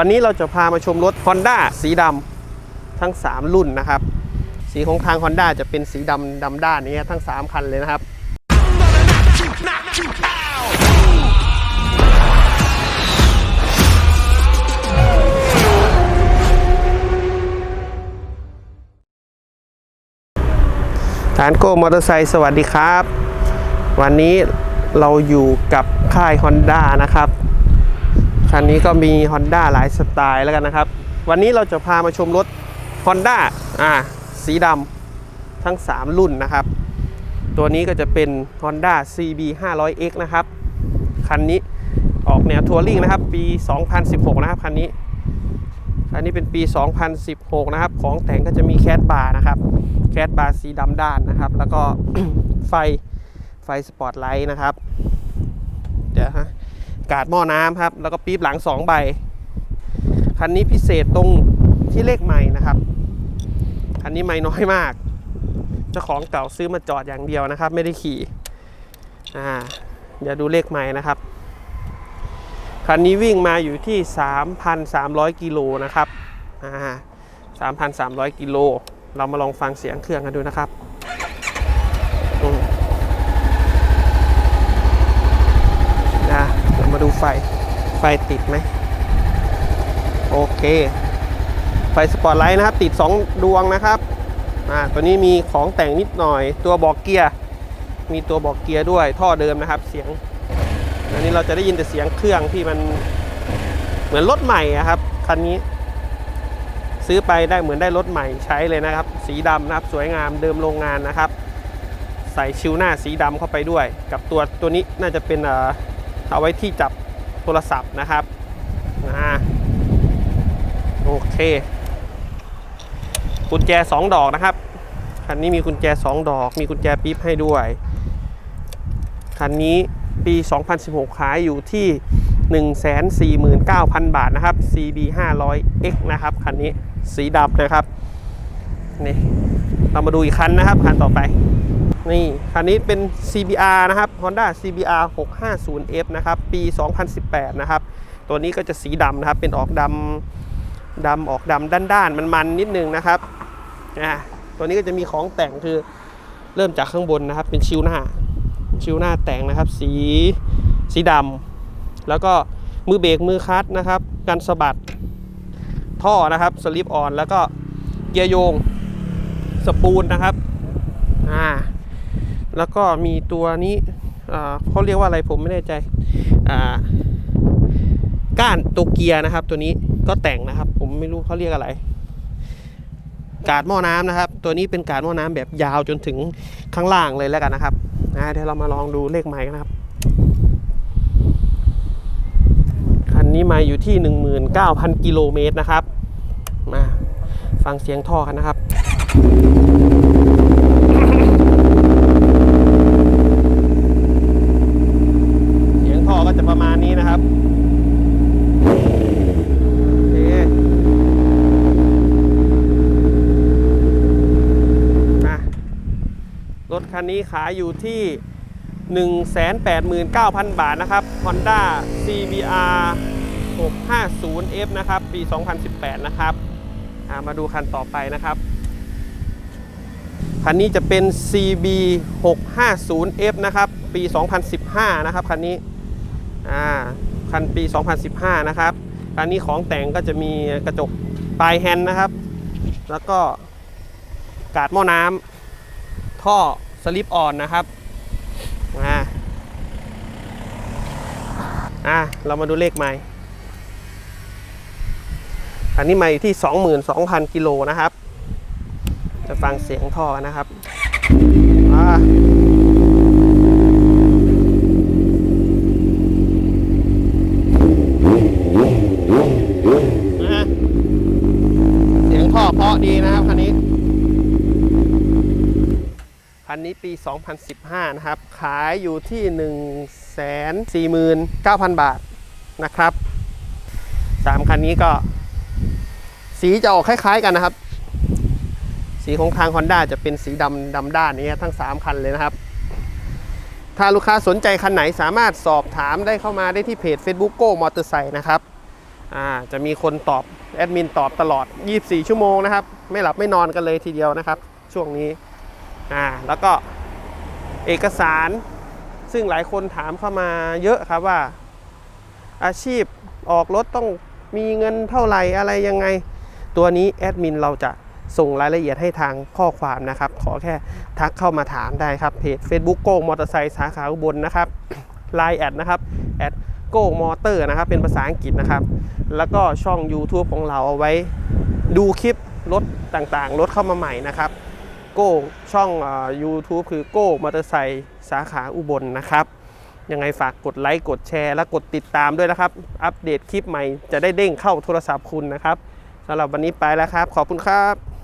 วันนี้เราจะพามาชมรถ Honda สีดำทั้ง 3 รุ่นนะครับ สีของทาง Honda จะเป็นสีดำดำด้านนี้ทั้ง 3 คันเลยนะครับ ฐานโก้มอเตอร์ไซค์สวัสดีครับ วันนี้เราอยู่กับค่าย Honda นะครับ คันนี้ก็มี Honda หลายสไตล์แล้วกันนะครับ วันนี้เราจะพามาชมรถ Honda อ่าสีดำทั้ง 3 รุ่นนะครับ ตัวนี้ก็จะเป็น Honda CB 500X นะครับ คันนี้ออกแนวทัวริงนะครับ ปี 2016 นะครับคันนี้คันนี้เป็นปี 2016 นะครับ ของแต่งก็จะมีแคดบาร์นะครับ แคดบาร์สีดำด้านนะครับ แล้วก็ไฟไฟสปอตไลท์นะครับ เดี๋ยวฮะ กาดหม้อน้ำครับ แล้วก็ปี๊บหลัง 2 ใบ คันนี้พิเศษตรงที่เลขใหม่นะครับ คันนี้ไม่น้อยมาก เจ้าของเก่าซื้อมาจอดอย่างเดียวนะครับ ไม่ได้ขี่อ่าเดี๋ยวดูเลขใหม่นะครับ คันนี้วิ่งมาอยู่ที่ 3,300 กิโลนะครับอ่า3,300 กิโล เรามาลองฟังเสียงเครื่องกันดูนะครับอืมนะเรามาดู ไฟ ไฟติดไหม โอเค ไฟสปอตไลท์นะครับ ติด 2 ดวงนะครับอ่าตัวนี้มีของแต่งนิดหน่อย ตัวบอกเกียร์ มีตัวบอกเกียร์ด้วย ท่อเดิมนะครับ เสียง อันนี้เราจะได้ยินแต่เสียงเครื่องที่มันเหมือนรถใหม่อะครับ คันนี้ ซื้อไปได้เหมือนได้รถใหม่ใช้เลยนะครับ สีดำนะครับ สวยงามเดิมโรงงานนะครับใส่ชิวหน้าสีดำเข้าไปด้วย กับตัวตัวนี้น่าจะเป็นเอาไว้ที่จับ โทรศัพท์นะครับอ่าโอเคกุญแจ 2 ดอกนะครับคันนี้มีกุญแจ 2 ดอก มีกุญแจปิ๊บให้ด้วย คันนี้ปี 2016 ขายอยู่ที่ 149,000 บาทนะครับ CB 500X นะครับ คันนี้สีดำนะครับ นี่ เรามาดูอีกคันนะครับ คันต่อไป นี่คันนี้เป็น CBR นะครับ Honda CBR 650F นะครับปี 2018 นะครับ ตัวนี้ก็จะสีดำนะครับ เป็นออกดำดำออกดำด้านๆมันมันๆ นิดนึงนะครับอ่าตัวนี้ก็จะมีของแต่งคือเริ่มจากข้างบนนะครับ เป็นชิวหน้า ชิวหน้าแต่งนะครับ สีสีดำแล้วก็มือเบรกมือคลัตช์นะครับกันสะบัดท่อนะครับสลิปออนแล้วก็เกียร์โยงสปูลนะครับ อ่า แล้วก็มีตัวนี้เขาเรียกว่าอะไรผมไม่แน่ใจก้านตัวเกียร์นะครับ ตัวนี้ก็แต่งนะครับ ผมไม่รู้เขาเรียกอะไร กาดหม้อน้ำนะครับ ตัวนี้เป็นกาดหม้อน้ำแบบยาวจนถึงข้างล่างเลยแล้วกันนะครับนะเดี๋ยวเรามาลองดูเลขไม้กันนะครับคันนี้มาอยู่ที่ 19,000 กิโลเมตรนะครับ มาฟังเสียงท่อกันนะครับ เสียงท่อก็จะประมาณนี้นะครับโอเคอะรถ คันนี้ขายอยู่ที่ 189,000 บาทนะครับ Honda CBR 650F นะครับ ปี 2018 นะครับามาดูคันต่อไปนะครับ คันนี้จะเป็น CB 650F นะครับ ปี 2015 นะครับ คันนี้อ่าคันปี 2015 นะครับ คันนี้ของแต่งก็จะมีกระจกปลายแฮนด์นะครับ แล้วก็กาดหม้อน้ำท่อ สลิปออนนะครับอ่าอ่าเรามาดูเลขไม้อันนี้ไม้ที่ 22,000 กิโลนะครับ จะฟังเสียงท่อนะครับอ่า นะเสียงท่อเพราะดีนะครับคันนี้ คันนี้ปี 2015 นะครับ ขายอยู่ที่ 149,000 บาทนะครับ 3 คันนี้ก็ สีจะออกคล้ายๆกันนะครับ สีของทาง Honda จะเป็นสีดำดำด้านนี้ทั้ง 3 คันเลยนะครับ ถ้าลูกค้าสนใจคันไหนสามารถสอบถามได้เข้ามาได้ที่เพจ Facebook Go มอเตอร์ไซค์นะครับจะมีคนตอบแอดมินตอบตลอด 24 ชั่วโมงนะครับ ไม่หลับไม่นอนกันเลยทีเดียวนะครับ ช่วงนี้ อ่าแล้วก็เอกสารซึ่งหลายคนถามเข้ามาเยอะครับว่า อาชีพออกรถต้องมีเงินเท่าไหร่อะไรยังไง ตัวนี้แอดมินเราจะส่งรายละเอียดให้ทางข้อความนะครับ ขอแค่ทักเข้ามาถามได้ครับเพจ Facebook โก้งมอเตอร์ไซค์สาขาอุบลนะครับ Line แอดนะครับแอดโก้งมอเตอร์นะครับ เป็นภาษาอังกฤษนะครับ แล้วก็ช่อง YouTube ของเราเอาไว้ ดูคลิปรถต่างๆรถเข้ามาใหม่นะครับ โก้ช่องเอ่อ YouTube คือโก้มอเตอร์ไซค์สาขาอุบลนะครับ ยังไงฝากกดไลค์กดแชร์และกดติดตามด้วยนะครับ อัปเดตคลิปใหม่จะได้เด้งเข้าโทรศัพท์คุณนะครับสำหรับวันนี้ไปแล้วครับ ขอบคุณครับ